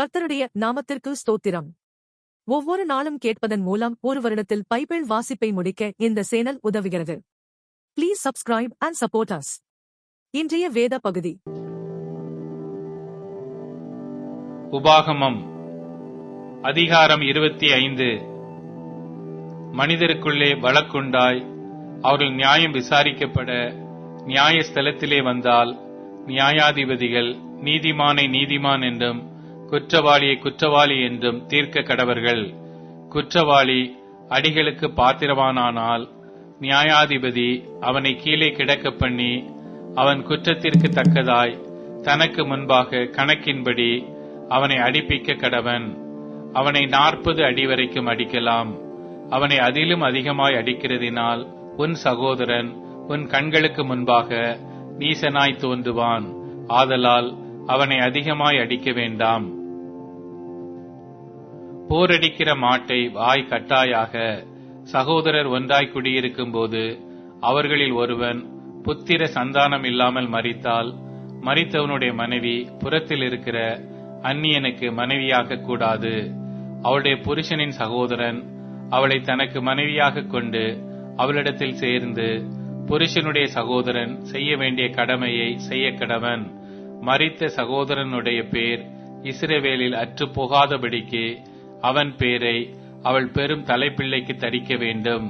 கர்த்தருடைய நாமத்திற்கு ஸ்தோத்திரம். ஒவ்வொரு நாளும் கேட்பதன் மூலம் ஒரு வருடத்தில் பைபிள் வாசிப்பை முடிக்க இந்த சேனல் உதவுகிறது. Please subscribe and support us இன்றைய வேத பகுதி. உபாகமம் அதிகாரம் இருபத்தி ஐந்து. மனிதருக்குள்ளே வழக்குண்டாய் அவர்கள் நியாயம் விசாரிக்கப்பட நியாயஸ்தலத்திலே வந்தால் நியாயாதிபதிகள் நீதிமானை நீதிமான் என்றும் குற்றவாளியை குற்றவாளி என்றும் தீர்க்க கடவர்கள். குற்றவாளி அடிகளுக்கு பாத்திரவானானால் நியாயாதிபதி அவனை கீழே கிடக்க பண்ணி அவன் குற்றத்திற்கு தக்கதாய் தனக்கு முன்பாக கணக்கின்படி அவனை அடிப்பிக்க கடவன். அவனை நாற்பது அடி வரைக்கும் அடிக்கலாம். அவனை அதிலும் அதிகமாய் அடிக்கிறதினால் உன் சகோதரன் உன் கண்களுக்கு முன்பாக நீசனாய் தோன்றுவான். ஆதலால் அவனை அதிகமாய் அடிக்க வேண்டாம். போரடிக்கிற மாட்டை வாய் கட்டாயாக சகோதரர் ஒன்றாய் குடியிருக்கும் போது அவர்களில் ஒருவன் புத்திர சந்தானம் இல்லாமல் மறித்தால் மறித்தவனுடைய மனைவி புறத்தில் இருக்கிற அந்நியனுக்கு மனைவியாக கூடாது. அவளுடைய புருஷனின் சகோதரன் அவளை தனக்கு மனைவியாக கொண்டு அவளிடத்தில் சேர்ந்து புருஷனுடைய சகோதரன் செய்ய வேண்டிய கடமையை செய்ய கடவன். மறித்த சகோதரனுடைய பேர் இஸ்ரவேலில் அற்று போகாதபடிக்கு அவன் பேரை அவள் பெரும் தலைப்பிள்ளைக்கு தரிக்க வேண்டும்.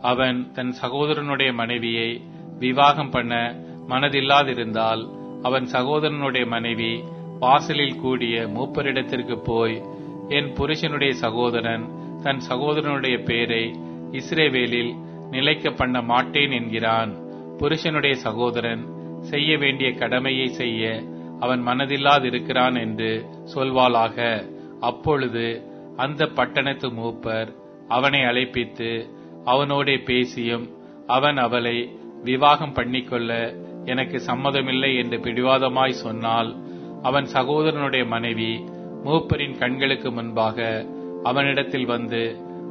அவன் தன் சகோதரனுடைய மனைவியை விவாகம் பண்ண மனதில்லாதிருந்தால் அவன் சகோதரனுடைய மனைவி வாசலில் கூடிய மூப்பரிடத்திற்கு போய் என் புருஷனுடைய சகோதரன் தன் சகோதரனுடைய பேரை இஸ்ரேவேலில் நிலைக்க பண்ண மாட்டேன் என்கிறான். புருஷனுடைய சகோதரன் செய்ய வேண்டிய கடமையை செய்ய அவன் மனதில்லாதிருக்கிறான் என்று சொல்வாளாக. அப்பொழுது அந்த பட்டணத்து மூப்பர் அவனை அழைப்பித்து அவனோடே பேசியும் அவன் அவளை விவாகம் பண்ணிக்கொள்ள எனக்கு சம்மதமில்லை என்று பிடிவாதமாய் சொன்னால் அவன் சகோதரனுடைய மனைவி மூப்பரின் கண்களுக்கு முன்பாக அவனிடத்தில் வந்து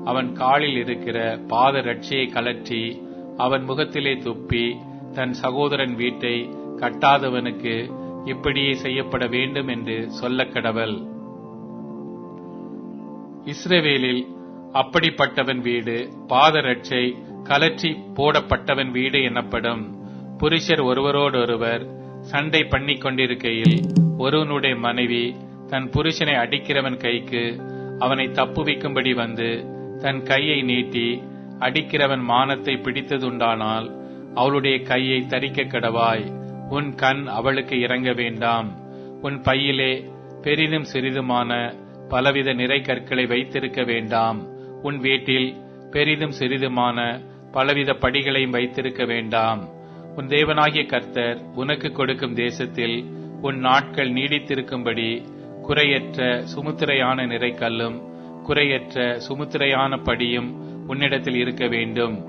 அவன் காலில் இருக்கிற பாத ரட்சியை கலற்றி அவன் முகத்திலே துப்பி தன் சகோதரன் வீட்டை கட்டாதவனுக்கு இப்படியே செய்யப்பட வேண்டும் என்று சொல்ல கடவள். இஸ்ரவேலில் அப்படிப்பட்டவன் வீடு பாதரட்சை கலற்றி போடப்பட்டவன் வீடு எனப்படும். புருஷர் ஒருவரோடொருவர் சண்டை பண்ணிக் கொண்டிருக்கையில் ஒருவனுடைய மனைவி தன் புருஷனை அடிக்கிறவன் கைக்கு அவனை தப்புவிக்கும்படி வந்து தன் கையை நீட்டி அடிக்கிறவன் மானத்தை பிடித்ததுண்டானால் அவளுடைய கையை தரிக்க கடவாய். உன் கண் அவளுக்கு இறங்க வேண்டாம். உன் பையிலே பெரிதும் சிறிதுமான பலவித நிறை கற்களை வைத்திருக்க வேண்டாம். உன் வீட்டில் பெரிதும் சிறிதுமான பலவித படிகளையும் வைத்திருக்க வேண்டாம். உன் தேவனாகிய கர்த்தர் உனக்கு கொடுக்கும் தேசத்தில் உன் நாட்கள் நீடித்திருக்கும்படி குறையற்ற சுமுத்திரையான நிறைக்கல்லும் குறையற்ற சுமுத்திரையான படியும் உன்னிடத்தில் இருக்க வேண்டும்.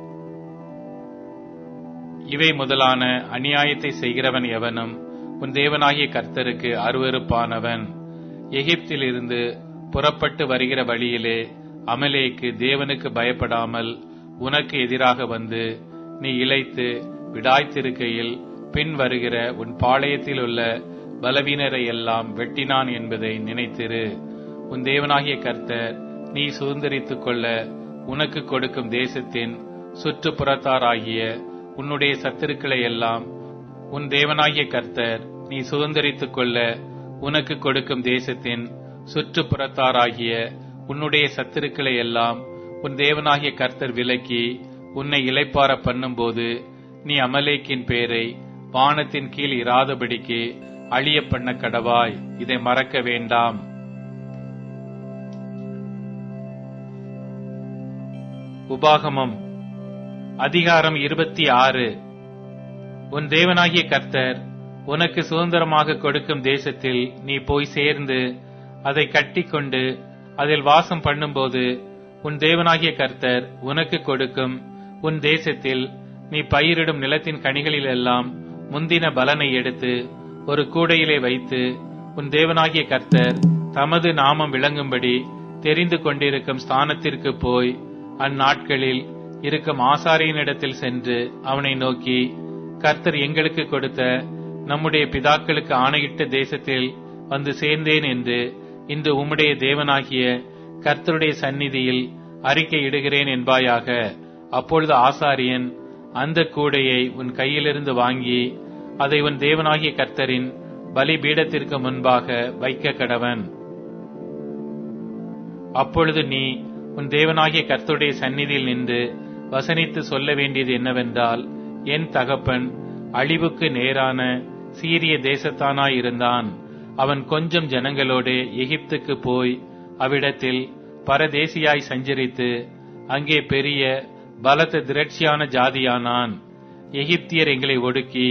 இவை முதலான அநியாயத்தை செய்கிறவன் எவனும் உன் தேவனாகிய கர்த்தருக்கு அருவருப்பானவன். எகிப்திலிருந்து புறப்பட்டு வருகிற வழியிலே அமலேக்கு தேவனுக்கு பயப்படாமல் உனக்கு எதிராக வந்து நீ இழைத்து விடாய்த்திருக்கையில் பின் வருகிற உன் பாளையத்தில் உள்ள பலவீனரை எல்லாம் வெட்டினான் என்பதை நினைத்திரு. உன் தேவனாகிய கர்த்தர் நீ சுதந்திரித்துக் கொள்ள உனக்கு கொடுக்கும் தேசத்தின் சுற்றுப்புறத்தாராகிய உன்னுடைய சத்துருக்களை எல்லாம் உன் தேவனாகிய கர்த்தர் நீ சுதந்திரித்துக் கொள்ள உனக்கு கொடுக்கும் தேசத்தின் சுற்றுப்புறத்தாராகிய உன்னுடைய சத்துருக்களை எல்லாம் உன் தேவனாகிய கர்த்தர் விலக்கி உன்னை இலைப்பார பண்ணும்போது நீ அமலேக்கின் பேரை வானத்தின் கீழ் இராதபடிக்கு அழிய பண்ண கடவாய். இதை மறக்க வேண்டாம். உபாகமம். அதிகாரம் இருபத்தி ஆறு. உன் தேவனாகிய கர்த்தர் உனக்கு சுதந்திரமாக கொடுக்கும் தேசத்தில் நீ போய் சேர்ந்து அதை கட்டிக்கொண்டு அதில் வாசம் பண்ணும்போது உன் தேவனாகிய கர்த்தர் உனக்கு கொடுக்கும் உன் தேசத்தில் நீ பயிரிடும் நிலத்தின் கனிகளிலெல்லாம் முந்தின பலனை எடுத்து ஒரு கூடையிலே வைத்து உன் தேவனாகிய கர்த்தர் தமது நாமம் விளங்கும்படி தெரிந்து கொண்டிருக்கும் ஸ்தானத்திற்கு போய் அந்நாட்களில் இருக்கும் ஆசாரியனிடத்தில் சென்று அவனை நோக்கி கர்த்தர் எங்களுக்கு கொடுத்த நம்முடைய பிதாக்களுக்கு ஆணையிட்ட தேசத்தில் வந்து சேர்ந்தேன் என்று இன்று உம்முடைய தேவனாகிய கர்த்தருடைய சந்நிதியில் அறிக்கை இடுகிறேன் என்பாயாக அப்பொழுது ஆசாரியன் அந்த கூடையை உன் கையிலிருந்து வாங்கி அதை உன் தேவனாகிய கர்த்தரின் பலிபீடத்திற்கு முன்பாக வைக்க கடவன் அப்பொழுது நீ உன் தேவனாகிய கர்த்தருடைய சந்நிதியில் நின்று வசனித்து சொல்ல வேண்டியது என்னவென்றால் என் தகப்பன் அழிவுக்கு நேரான சீரிய தேசத்தானாயிருந்தான். அவன் கொஞ்சம் ஜனங்களோடு எகிப்துக்கு போய் அவ்விடத்தில் பரதேசியாய் சஞ்சரித்து அங்கே பெரிய பலத்த திரட்சியான ஜாதியானான். எகிப்தியர் எங்களை ஒடுக்கி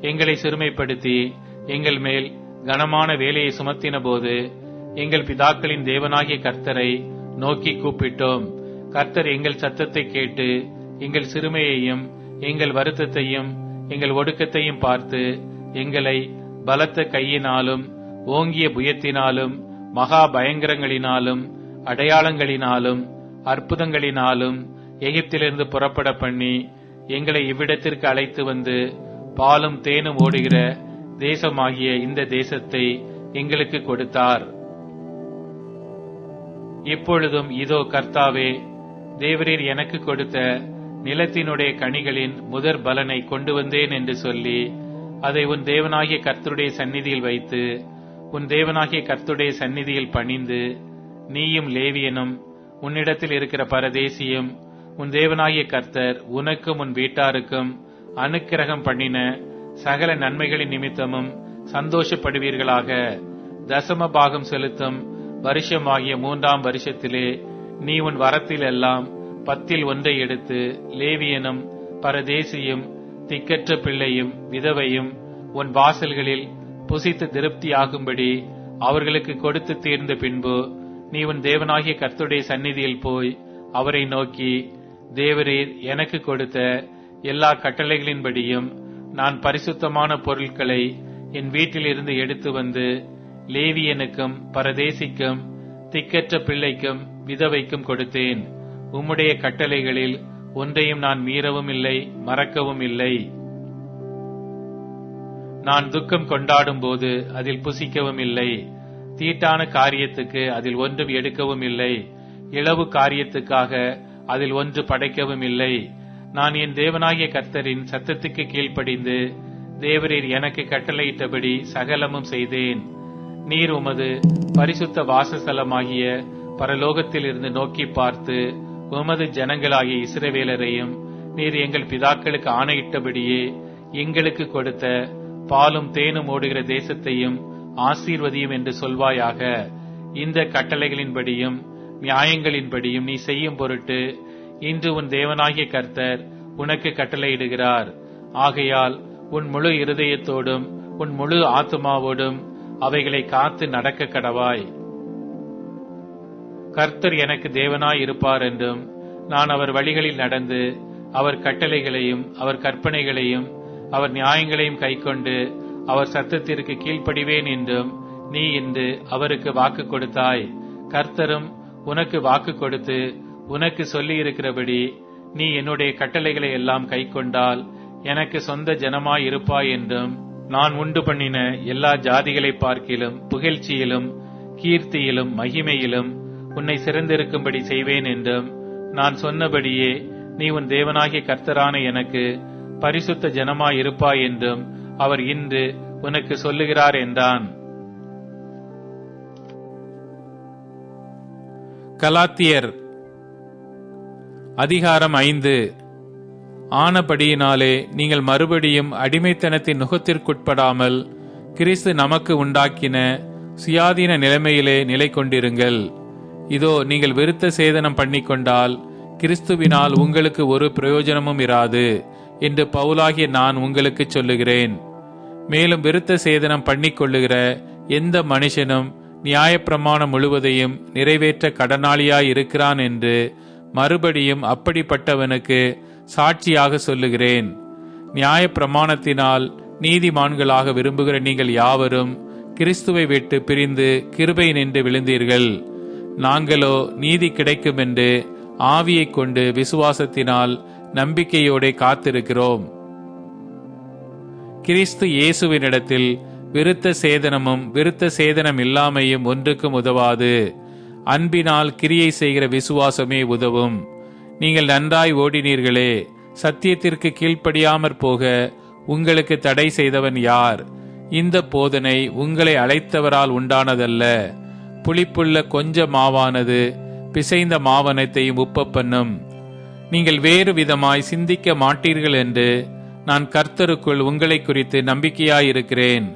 எங்களை சிறுமைப்படுத்தி எங்கள் மேல் கனமான வேலையை சுமத்தின போது எங்கள் பிதாக்களின் தேவனாகிய கர்த்தரை நோக்கி கூப்பிட்டோம். கர்த்தர் எங்கள் சத்தத்தை கேட்டு எங்கள் சிறுமையையும் எங்கள் வருத்தத்தையும் எங்கள் ஒடுக்கத்தையும் பார்த்து எங்களை பலத்த கையினாலும் ஓங்கிய புயத்தினாலும் மகா பயங்கரங்களினாலும் அடையாளங்களினாலும் அற்புதங்களினாலும் எகிப்திலிருந்து புறப்பட பண்ணி எங்களை இவ்விடத்திற்கு அழைத்து வந்து பாலும் தேனும் ஓடுகிற தேசமாகிய இந்த தேசத்தை எங்களுக்கு கொடுத்தார். இப்பொழுதும் இதோ கர்த்தாவே தேவரீர் எனக்கு கொடுத்த நிலத்தினுடைய கனிகளின் முதற் பலனை கொண்டு வந்தேன் என்று சொல்லி அதை உன் தேவனாகிய கர்த்தருடைய சந்நிதியில் வைத்து உன் தேவனாகிய கர்த்துடைய சந்நிதியில் பணிந்து நீயும் லேவியனும் உன்னிடத்தில் இருக்கிற பரதேசியும் உன் தேவனாகிய கர்த்தர் உனக்கும் உன் வீட்டாருக்கும் அனுக்கிரகம் பண்ணின சகல நன்மைகளின் நிமித்தமும் சந்தோஷப்படுவீர்களாக. தசம பாகம் செலுத்தும் வருஷமாகிய மூன்றாம் வருஷத்திலே நீ உன் வரத்தில் எல்லாம் பத்தில் ஒன்றை எடுத்து லேவியனும் பரதேசியும் திக்கற்ற பிள்ளையும் விதவையும் உன் வாசல்களில் புசித்து திருப்தியாகும்படி அவர்களுக்கு கொடுத்து தீர்ந்த பின்பு நீ உன் தேவனாகிய கர்த்துடைய சந்நிதியில் போய் அவரை நோக்கி தேவரீர் எனக்கு கொடுத்த எல்லா கட்டளைகளின்படியும் நான் பரிசுத்தமான பொருட்களை என் வீட்டிலிருந்து எடுத்து வந்து லேவியனுக்கும் பரதேசிக்கும் திக்கற்ற பிள்ளைக்கும் விதவைக்கும் கொடுத்தேன். உம்முடைய கட்டளைகளில் ஒன்றையும் நான் மீறவும் இல்லை மறக்கவும் இல்லை. நான் துக்கம் கொண்டாடும் போது அதில் புசிக்கவும் இல்லை. தீட்டான காரியத்துக்கு அதில் ஒன்றும் எடுக்கவும் இல்லை. இளவு காரியத்துக்காக அதில் ஒன்று படைக்கவும் இல்லை. நான் என் தேவனாகிய கர்த்தரின் சத்தத்துக்கு கீழ்ப்படிந்து தேவரீர் எனக்கு கட்டளையிட்டபடி சகலமும் செய்தேன். நீர் உமது பரிசுத்த வாசஸ்தலமாகிய பரலோகத்தில் இருந்து நோக்கி பார்த்து உமது ஜனங்களாகிய இஸ்ரவேலரையும் நீர் எங்கள் பிதாக்களுக்கு ஆணையிட்டபடியே எங்களுக்கு கொடுத்த பாலும் தேனும் ஓடுகிற தேசத்தையும் ஆசீர்வதியும் என்று சொல்வாயாக. இந்த கட்டளைகளின்படியும் நியாயங்களின்படியும் நீ செய்யும் பொருட்டு இன்று உன் தேவனாகிய கர்த்தர் உனக்கு கட்டளையிடுகிறார். ஆகையால் உன் முழு இருதயத்தோடும் உன் முழு ஆத்மாவோடும் அவைகளை காத்து நடக்க கடவாய். கர்த்தர் எனக்கு தேவனாய் இருப்பார் என்றும் நான் அவர் வழிகளில் நடந்து அவர் கட்டளைகளையும் அவர் கற்பனைகளையும் அவர் நியாயங்களையும் கைக்கொண்டு அவர் சத்தத்திற்கு கீழ்ப்படிவேன் என்றும் நீ இன்று அவருக்கு வாக்கு கொடுத்தாய். கர்த்தரும் உனக்கு வாக்கு கொடுத்து உனக்கு சொல்லியிருக்கிறபடி நீ என்னுடைய கட்டளைகளை எல்லாம் கைக்கொண்டால் எனக்கு சொந்த ஜனமாய் இருப்பாய் என்றும் நான் உண்டு பண்ணின எல்லா ஜாதிகளை பார்க்கிலும் புகழ்ச்சியிலும் கீர்த்தியிலும் மகிமையிலும் உன்னை சிறந்திருக்கும்படி செய்வேன் என்றும் நான் சொன்னபடியே நீ உன் தேவனாகிய கர்த்தரான எனக்கு பரிசுத்த ஜனமாய் இருப்பாய் என்றும் அவர் இன்று உனக்கு சொல்லுகிறார் என்றான். கலாத்தியர் அதிகாரம் ஐந்து. ஆனபடியினாலே நீங்கள் மறுபடியும் அடிமைத்தனத்தின் நுகத்திற்குட்படாமல் கிறிஸ்து நமக்கு உண்டாக்கின சுயாதீன நிலைமையிலே நிலை கொண்டிருங்கள். இதோ நீங்கள் விருத்த சேதனம் பண்ணிக்கொண்டால் கிறிஸ்துவினால் உங்களுக்கு ஒரு பிரயோஜனமும் இராது. என்று பவுலாகிய நான் உங்களுக்கு சொல்லுகிறேன். மேலும் விருத்த சேதனம் பண்ணிக்கொள்ளுகிற எந்த மனுஷனும் நியாயப்பிரமாணம் முழுவதையும் நிறைவேற்ற கடனாளியாய் இருக்கிறான் என்று மறுபடியும் அப்படிப்பட்டவனுக்கு சாட்சியாக சொல்லுகிறேன். நியாயப்பிரமாணத்தினால் நீதிமான்களாக விரும்புகிற நீங்கள் யாவரும் கிறிஸ்துவை விட்டு பிரிந்து கிருபை நின்று விழுந்தீர்கள். நாங்களோ நீதி கிடைக்கும் என்று ஆவியைக் கொண்டு விசுவாசத்தினால் நம்பிக்கையோடு காத்திருக்கிறோம். கிறிஸ்து இயேசுவினிடத்தில் விருத்த சேதனமும் விருத்த சேதனம் இல்லாமையும் ஒன்றுக்கும் உதவாது. அன்பினால் கிரியை செய்கிற விசுவாசமே உதவும். நீங்கள் நன்றாய் ஓடினீர்களே சத்தியத்திற்கு கீழ்ப்படியாமற் போக உங்களுக்கு தடை செய்தவன் யார்? இந்த போதனை உங்களை அழைத்தவரால் உண்டானதல்ல. புளிப்புள்ள கொஞ்ச மாவானது பிசைந்த மாவனத்தையும் உப்ப பண்ணும். நீங்கள் வேறு விதமாய் சிந்திக்க மாட்டீர்கள் என்று நான் கர்த்தருக்குள் உங்களை குறித்து நம்பிக்கையாயிருக்கிறேன்.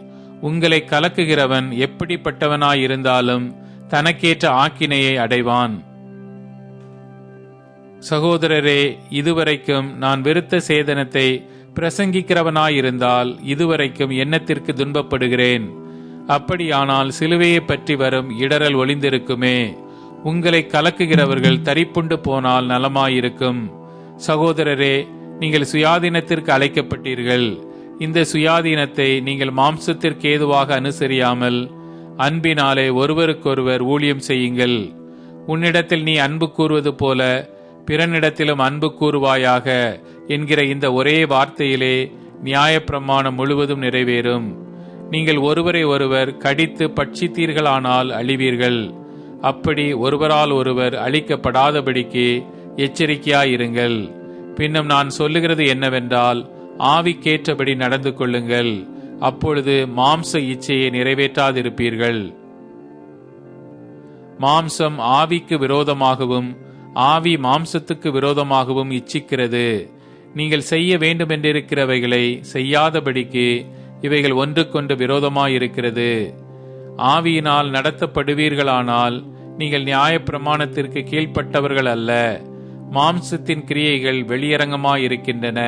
உங்களை கலக்குகிறவன் எப்படிப்பட்டவனாயிருந்தாலும் தனக்கேற்ற ஆக்கினையை அடைவான். சகோதரரே இதுவரைக்கும் நான் விருத்த சேதனத்தை பிரசங்கிக்கிறவனாயிருந்தால் இதுவரைக்கும் எண்ணத்திற்கு துன்பப்படுகிறேன்? அப்படியானால் சிலுவையை பற்றி வரும் இடரல் ஒளிந்திருக்குமே. உங்களை கலக்குகிறவர்கள் தரிப்புண்டு போனால் நலமாயிருக்கும். சகோதரரே நீங்கள் சுயாதீனத்திற்கு அழைக்கப்பட்டீர்கள். இந்த சுயாதீனத்தை நீங்கள் மாம்சத்திற்கு ஏதுவாக அனுசரியாமல் அன்பினாலே ஒருவருக்கொருவர் ஊழியம் செய்யுங்கள். உன்னிடத்தில் நீ அன்பு கூறுவது போல பிறனிடத்திலும் அன்பு கூறுவாயாக என்கிற இந்த ஒரே வார்த்தையிலே நியாயப்பிரமாணம் முழுவதும் நிறைவேறும். நீங்கள் ஒருவரை ஒருவர் கடித்து பட்சித்தீர்களானால் அழிவீர்கள். அப்படி ஒருவரால் ஒருவர் அழிக்கப்படாதபடிக்கு எச்சரிக்கையாயிருங்கள். பின்னும் நான் சொல்லுகிறது என்னவென்றால் ஆவிக்கேற்றபடி நடந்து கொள்ளுங்கள். அப்பொழுது மாம்ச இச்சையை நிறைவேற்றாதிருப்பீர்கள். மாம்சம் ஆவிக்கு விரோதமாகவும் ஆவி மாம்சத்துக்கு விரோதமாகவும் இச்சிக்கிறது. நீங்கள் செய்ய வேண்டுமென்றிருக்கிறவைகளை செய்யாதபடிக்கு இவைகள் ஒன்றுக்கொன்று விரோதமாயிருக்கிறது. ஆவியினால் நடத்தப்படுவீர்களானால் நீங்கள் நியாயப்பிரமாணத்திற்கு கீழ்ப்பட்டவர்கள் அல்ல. மாம்சத்தின் கிரியைகள் வெளியரங்கமாயிருக்கின்றன.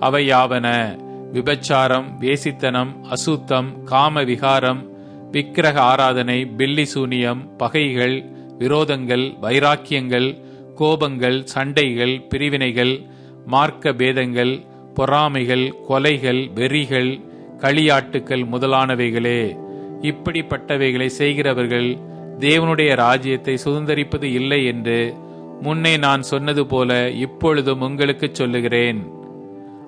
அவை யாவன? விபச்சாரம் வேசித்தனம் அசுத்தம் காம விகாரம் விக்கிரக ஆராதனை பில்லி சூனியம் பகைகள் விரோதங்கள் வைராக்கியங்கள் கோபங்கள் சண்டைகள் பிரிவினைகள் மார்க்க பேதங்கள் பொறாமைகள் கொலைகள் வெறிகள் களியாட்டுக்கள் முதலானவைகளே. இப்படிப்பட்டவைகளை செய்கிறவர்கள் தேவனுடைய ராஜ்யத்தை சுதந்தரிப்பது இல்லை என்று முன்னே நான் சொன்னது போல இப்பொழுதும் உங்களுக்கு சொல்லுகிறேன்.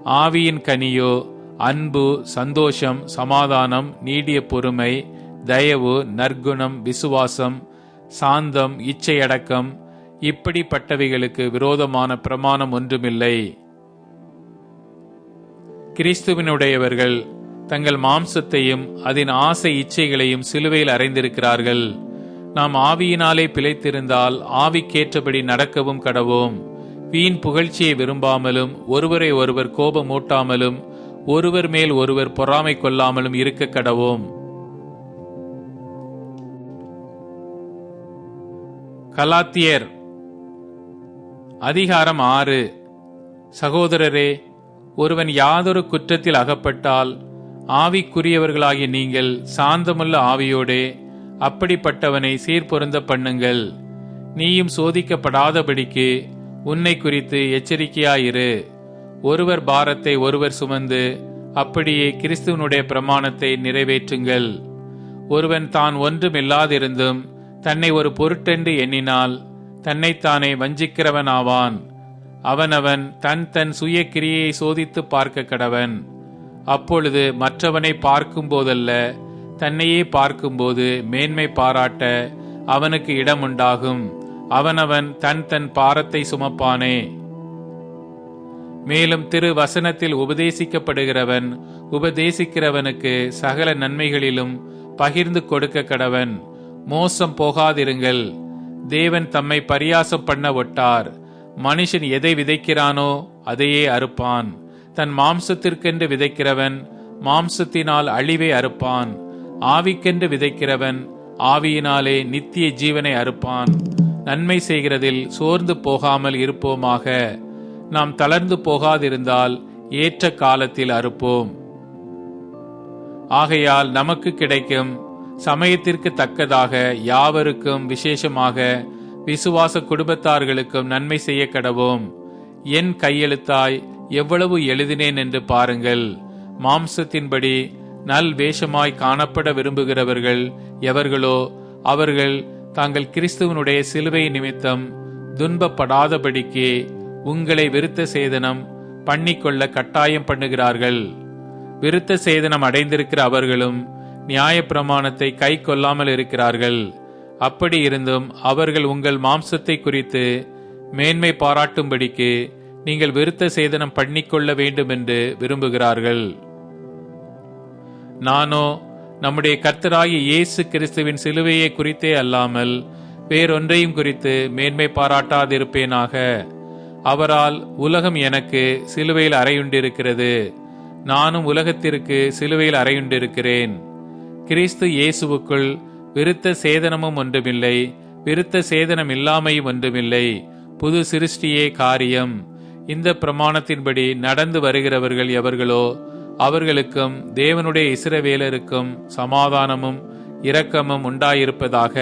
ஆவியின் கனியோ அன்பு சந்தோஷம் சமாதானம் நீடிய பொறுமை தயவு நற்குணம் விசுவாசம் சாந்தம் இச்சையடக்கம் இப்படிப்பட்டவைகளுக்கு விரோதமான பிரமாணம் ஒன்றுமில்லை. கிறிஸ்துவினுடையவர்கள் தங்கள் மாம்சத்தையும் அதன் ஆசை இச்சைகளையும் சிலுவையில் அறைந்திருக்கிறார்கள். நாம் ஆவியினாலே பிழைத்திருந்தால் ஆவிக்கேற்றபடி நடக்கவும் கடவோம். வீண் புகழ்ச்சியை விரும்பாமலும் ஒருவரை ஒருவர் கோபமூட்டாமலும் ஒருவர் மேல் ஒருவர் பொறாமை கொள்ளாமலும் இருக்க கடவோம். கலாத்தியர் அதிகாரம் ஆறு. சகோதரரே ஒருவன் யாதொரு குற்றத்தில் அகப்பட்டால் ஆவிக்குரியவர்களாகிய நீங்கள் சாந்தமுள்ள ஆவியோடே அப்படிப்பட்டவனை சீர்பொருந்த பண்ணுங்கள். நீயும் சோதிக்கப்படாதபடிக்கு உன்னை குறித்து எச்சரிக்கையாயிரு. ஒருவர் பாரத்தை ஒருவர் சுமந்து அப்படியே கிறிஸ்துவனுடைய பிரமாணத்தை நிறைவேற்றுங்கள். ஒருவன் தான் ஒன்றுமில்லாதிருந்தும் தன்னை ஒரு பொருட்டென்று எண்ணினால் தன்னைத்தானே வஞ்சிக்கிறவன் ஆவான் அவனவன் தன் தன் சுய கிரியையை சோதித்து பார்க்க கடவன். அப்பொழுது மற்றவனை பார்க்கும் போதல்ல தன்னையே பார்க்கும்போது மேன்மை பாராட்ட அவனுக்கு இடம் உண்டாகும் அவனவன் தன் தன் பாரத்தை சுமப்பானே. மேலும் திரு வசனத்தில் உபதேசிக்கப்படுகிறவன் உபதேசிக்கிறவனுக்கு சகல நன்மைகளிலும் பகிர்ந்து கொடுக்க கடவன். மோசம் போகாதிருங்கள். தேவன் தம்மை பரியாசம் பண்ண ஒட்டார். மனுஷன் எதை விதைக்கிறானோ அதையே அறுப்பான். தன் மாம்சத்திற்கென்று விதைக்கிறவன் மாம்சத்தினால் அழிவை அறுப்பான். ஆவிக்கென்று விதைக்கிறவன் ஆவியினாலே நித்திய ஜீவனை அறுப்பான். நன்மை செய்கிறதில் சோர்ந்து போகாமல் இருப்போமாக. நாம் தளர்ந்து போகாதிருந்தால் ஏற்ற காலத்தில் அறுப்போம். ஆகையால் நமக்கு கிடைக்கும் சமயத்திற்கு தக்கதாக யாவருக்கும் விசேஷமாக விசுவாச குடும்பத்தார்களுக்கும் நன்மை செய்ய கடவோம். என் கையெழுத்தாய் எவ்வளவு எழுதினேன் என்று பாருங்கள். மாம்சத்தின்படி நல் வேஷமாய் காணப்பட விரும்புகிறவர்கள் எவர்களோ அவர்கள் தாங்கள் கிறிஸ்துவனுடைய சிலுவை நிமித்தம் துன்பப்படாதபடிக்கு உங்களை விருத்த சேதனம் பண்ணிக்கொள்ள கட்டாயம் பண்ணுகிறார்கள். விருத்த சேதனம் அடைந்திருக்கிற அவர்களும் நியாயப்பிரமாணத்தை கை கொள்ளாமல் இருக்கிறார்கள். அப்படி இருந்தும் அவர்கள் உங்கள் மாம்சத்தை குறித்து மேன்மை பாராட்டும்படிக்கு நீங்கள் விருத்த சேதனம் பண்ணிக்கொள்ள வேண்டும் என்று விரும்புகிறார்கள். நானோ நம்முடைய கர்த்தராகிய இயேசு கிறிஸ்துவின் சிலுவையை குறித்தே அல்லாமல் வேறொன்றையும் குறித்து மேன்மை பாராட்டாதிருப்பேனாக. அவரால் உலகம் எனக்கு சிலுவையில் அறையுண்டிருக்கிறது. நானும் உலகத்திற்கு சிலுவையில் அறையுண்டிருக்கிறேன். கிறிஸ்து இயேசுவுக்குள் விருத்த சேதனமும் ஒன்றுமில்லை விருத்த சேதனம் இல்லாமையும் ஒன்றுமில்லை. புது சிருஷ்டியே காரியம். இந்த பிரமாணத்தின்படி நடந்து வருகிறவர்கள் எவர்களோ அவர்களுக்கும் தேவனுடைய இசிறவேலருக்கும் சமாதானமும் இரக்கமும் உண்டாயிருப்பதாக.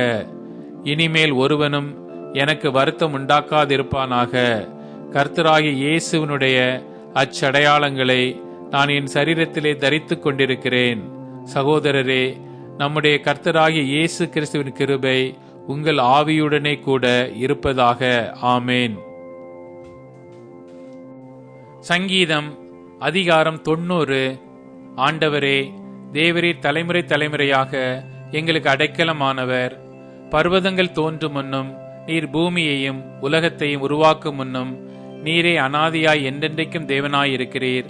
இனிமேல் ஒருவனும் எனக்கு வருத்தம் உண்டாக்காதிருப்பானாக. கர்த்தராகி இயேசுவனுடைய அச்சடையாளங்களை நான் என் சரீரத்திலே தரித்து கொண்டிருக்கிறேன். சகோதரரே நம்முடைய கர்த்தராகிய இயேசு கிறிஸ்துவின் கிருபை உங்கள் ஆவியுடனே கூட இருப்பதாக. ஆமேன். சங்கீதம் அதிகாரம் தொண்ணூறு. ஆண்டவரே தேவரீர் தலைமுறை தலைமுறையாக எங்களுக்கு அடைக்கலமானவர். பர்வதங்கள் தோன்றும் முன்னும் நீர் பூமியையும் உலகத்தையும் உருவாக்கும் முன்னும் நீரே அனாதியாய் என்றென்றைக்கும் தேவனாயிருக்கிறீர்.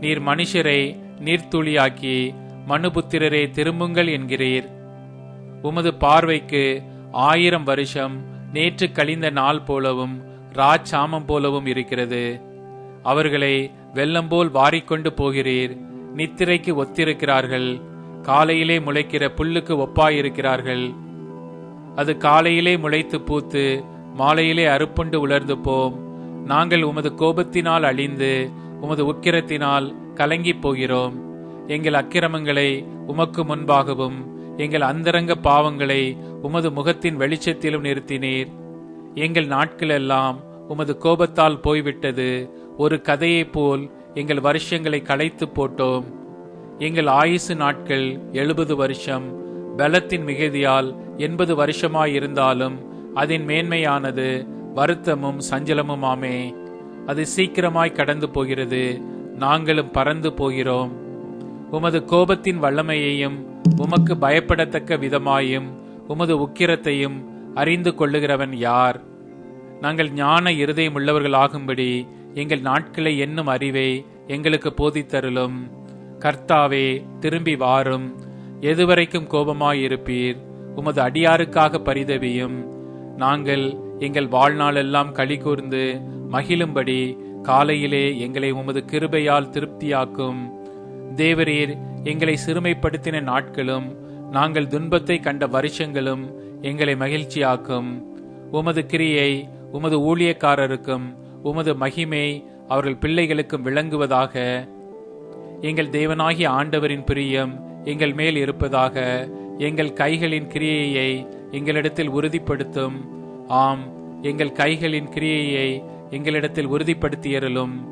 நீர் மனுஷரை நீர்த்துளியாக்கி மனுபுத்திரரே திரும்புங்கள் என்கிறீர். உமது பார்வைக்கு ஆயிரம் வருஷம் நேற்று கழிந்த நாள் போலவும் ராச்சாமம் போலவும் இருக்கிறது. அவர்களை வெள்ளம்போல் வாரிக்கொண்டு போகிறீர். நித்திரைக்கு ஒத்திருக்கிறார்கள். காலையிலே முளைக்கிற புல்லுக்கு ஒப்பாயிருக்கிறார்கள். அது காலையிலே முளைத்து பூத்து மாலையிலே அறுப்புண்டு உலர்ந்து போம். நாங்கள் உமது கோபத்தினால் அழிந்து உமது உக்கிரத்தினால் கலங்கிப் போகிறோம். எங்கள் அக்கிரமங்களை உமக்கு முன்பாகவும் எங்கள் அந்தரங்க பாவங்களை உமது முகத்தின் வெளிச்சத்திலும் நிறுத்தினீர். எங்கள் நாட்களெல்லாம் உமது கோபத்தால் போய்விட்டது. ஒரு கதையைப் போல் எங்கள் வருஷங்களை களைத்து போட்டோம். எங்கள் ஆயுசு நாட்கள் எழுபது வருஷம் பலத்தின் மிகுதியால் எண்பது வருஷமாயிருந்தாலும் அதன் மேன்மையானது வருத்தமும் சஞ்சலமுமாமே அது சீக்கிரமாய் கடந்து போகிறது நாங்களும் பறந்து போகிறோம். உமது கோபத்தின் வல்லமையையும் உமக்கு பயப்படத்தக்க விதமாயும் உமது உக்கிரத்தையும் அறிந்து கொள்ளுகிறவன் யார்? நாங்கள் ஞான இருதயம் உள்ளவர்களாகும்படி எங்கள் நாட்களை என்னும் அறிவை எங்களுக்கு போதித்தருளும். கர்த்தாவே திரும்பி வாரும். எதுவரைக்கும் கோபமாயிருப்பீர். உமது அடியாருக்காக பரிதவியும். நாங்கள் எங்கள் வாழ்நாளெல்லாம் களி கூர்ந்து மகிழும்படி காலையிலே எங்களை உமது கிருபையால் திருப்தியாக்கும். தேவரீர் எங்களை சிறுமைப்படுத்தின நாட்களும் நாங்கள் துன்பத்தை கண்ட வருஷங்களும் எங்களை மகிழ்ச்சியாக்கும். உமது கிரியை உமது ஊழியக்காரருக்கும் உமது மகிமை அவர்கள் பிள்ளைகளுக்கும் விளங்குவதாக எங்கள் தேவனாகிய ஆண்டவரின் பிரியம் எங்கள் மேல் இருப்பதாக எங்கள் கைகளின் கிரியையை எங்களிடத்தில் உறுதிப்படுத்தும். ஆம் எங்கள் கைகளின் கிரியையை எங்களிடத்தில் உறுதிப்படுத்தியறலும்